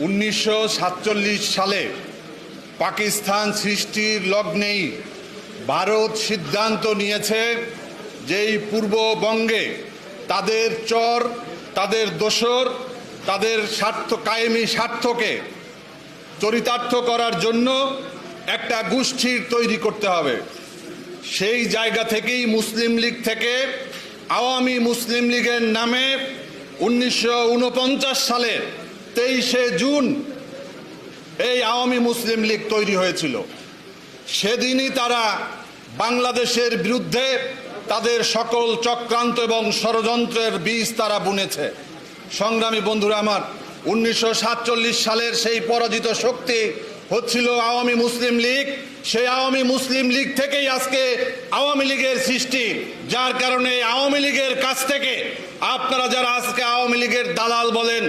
উনিশশো সাতচল্লিশ সালে পাকিস্তান সৃষ্টির লগ্নেই ভারত সিদ্ধান্ত নিয়েছে যে এই পূর্ববঙ্গে তাদের চর, তাদের দোসর, তাদের স্বার্থ, কায়েমি স্বার্থকে চরিতার্থ করার জন্য একটা গোষ্ঠীর তৈরি করতে হবে। সেই জায়গা থেকেই মুসলিম লীগ থেকে আওয়ামী মুসলিম লীগের নামে উনিশশো সালের তেইশে জুন এই আওয়ামী মুসলিম লীগ তৈরি হয়েছিল। সেদিনই তারা বাংলাদেশের বিরুদ্ধে তাদের সকল চক্রান্ত এবং ষড়যন্ত্রের বীজ তারা বুনেছে। সংগ্রামী বন্ধুরা আমার, উনিশশো সাতচল্লিশ সালের সেই পরাজিত শক্তি হচ্ছিল আওয়ামী মুসলিম লীগ। সেই আওয়ামী মুসলিম লীগ থেকেই আজকে আওয়ামী লীগের সৃষ্টি। যার কারণে আওয়ামী লীগের কাছ থেকে আপনারা যারা আজকে আওয়ামী লীগের দালাল বলেন,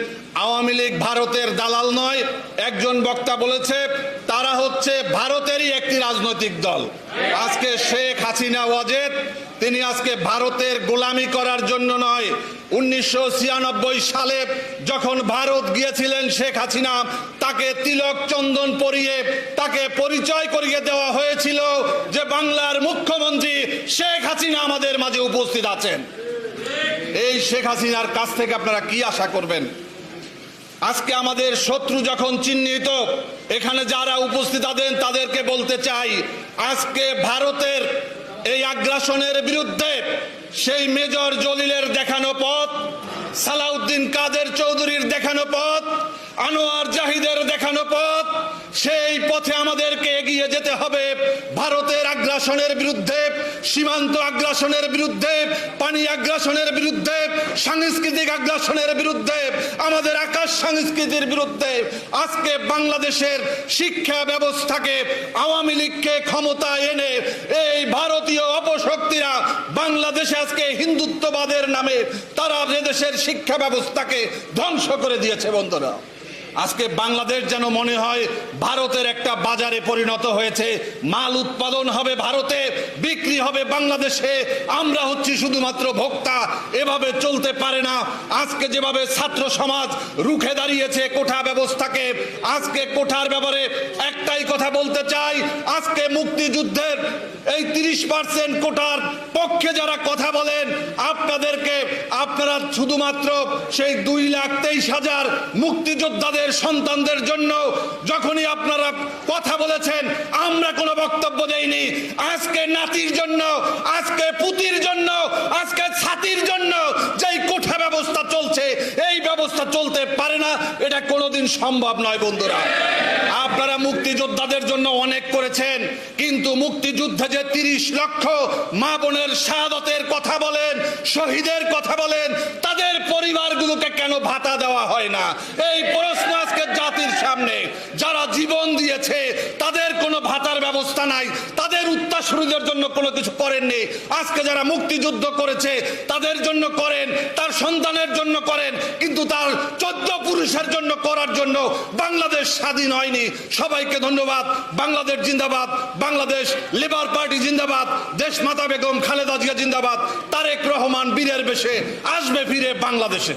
আওয়ামী লীগ ভারতের দালাল নয়, একজন বক্তা বলেছে হচ্ছে ভারতেরই একটি রাজনৈতিক দল। আজকে শেখ হাসিনা ওয়াজেদ, তিনি আজকে ভারতের গোলামি করার জন্য নয়। উনিশশো সালে যখন ভারত গিয়েছিলেন শেখ হাসিনা, তাকে তিলক চন্দন পরিয়ে, তাকে পরিচয় করিয়ে দেওয়া হয়েছিল যে বাংলার মুখ্যমন্ত্রী শেখ হাসিনা আমাদের মাঝে উপস্থিত আছেন। এই শেখ হাসিনার কাছ থেকে আপনারা কি আশা করবেন? আজকে আমাদের শত্রু যখন চিহ্নিত, এখানে যারা উপস্থিত আছেন, তাদেরকে বলতে চাই, আজকে ভারতের এই আগ্রাসনের বিরুদ্ধে সেই মেজর জলিলের দেখানো পথ, সালাউদ্দিন কাদের চৌধুরীর দেখানো পথ, আনোয়ার জাহিদের দেখানো পথ সেই পথে আমাদেরকে এগিয়ে যেতে হবে। ভারতের আগ্রাসনের বিরুদ্ধে, সীমান্ত আগ্রাসনের বিরুদ্ধে, পানি আগ্রাসনের বিরুদ্ধে, সাংস্কৃতিক আগ্রাসনের বিরুদ্ধে, আমাদের আকাশ সংস্কৃতির বিরুদ্ধে আজকে বাংলাদেশের শিক্ষা ব্যবস্থাকে আওয়ামী লীগকে ক্ষমতা এনে এই ভারতীয় অপশক্তিরা বাংলাদেশে আজকে হিন্দুত্ববাদের নামে তারা দেশের শিক্ষা ব্যবস্থাকে ধ্বংস করে দিয়েছে, বন্ধুরা। আজকে বাংলাদেশ যেন মনে হয় ভারতের একটা বাজারে পরিণত হয়েছে। মাল উৎপাদন হবে ভারতে, বিক্রি হবে বাংলাদেশে। আমরা হচ্ছি শুধুমাত্র ভোক্তা, এভাবে চলতে পারে না। আজকে যেভাবে ছাত্র সমাজ রুখে দাঁড়িয়েছে কোঠা ব্যবস্থাকে, আজকে কোঠার ব্যাপারে একটাই কথা বলতে চাই, আজকে মুক্তিযুদ্ধের এই তিরিশ পার্সেন্ট কোটার পক্ষে যারা কথা বলেন, আপনাদেরকে আপনারা শুধুমাত্র সেই দুই লাখ তেইশ হাজার মুক্তিযোদ্ধাদের, সন্তানদের জন্য যখনই আপনারা কথা বলেছেন, আমরা কোনো বক্তব্য দেইনি। আজকে নাতির জন্য ব্যবস্থা চলতে পারে না, এটা কোনোদিন সম্ভব নয় বন্ধুরা। আপনারা মুক্তিযোদ্ধাদের জন্য অনেক করেছেন, কিন্তু মুক্তিযুদ্ধে যে তিরিশ লক্ষ মা বোনের শাহাদতের কথা বলেন, শহীদের কথা বলেন, তাদের পরিবারগুলোকে কেন ভাতা দেওয়া হয় না? এই প্রশ্ন আজকে জাতির সামনে। যারা জীবন দিয়েছে, তাদের কোনো ভাতার ব্যবস্থা নাই, তাদের উত্তাসুরীদের জন্য কোনো কিছু করেননি আজকে যারা মুক্তিযুদ্ধ করেছে, তাদের জন্য করেন, তার সন্তানের জন্য করেন, কিন্তু তার চোদ্দ পুরুষের জন্য করার জন্য বাংলাদেশ স্বাধীন হয়নি। সবাইকে ধন্যবাদ। বাংলাদেশ জিন্দাবাদ। বাংলাদেশ লেবার পার্টি জিন্দাবাদ। দেশ মাতা বেগম খালেদা জিয়া জিন্দাবাদ। তারেক রহমান বীরের বেশে আসবে ফিরে বাংলাদেশে।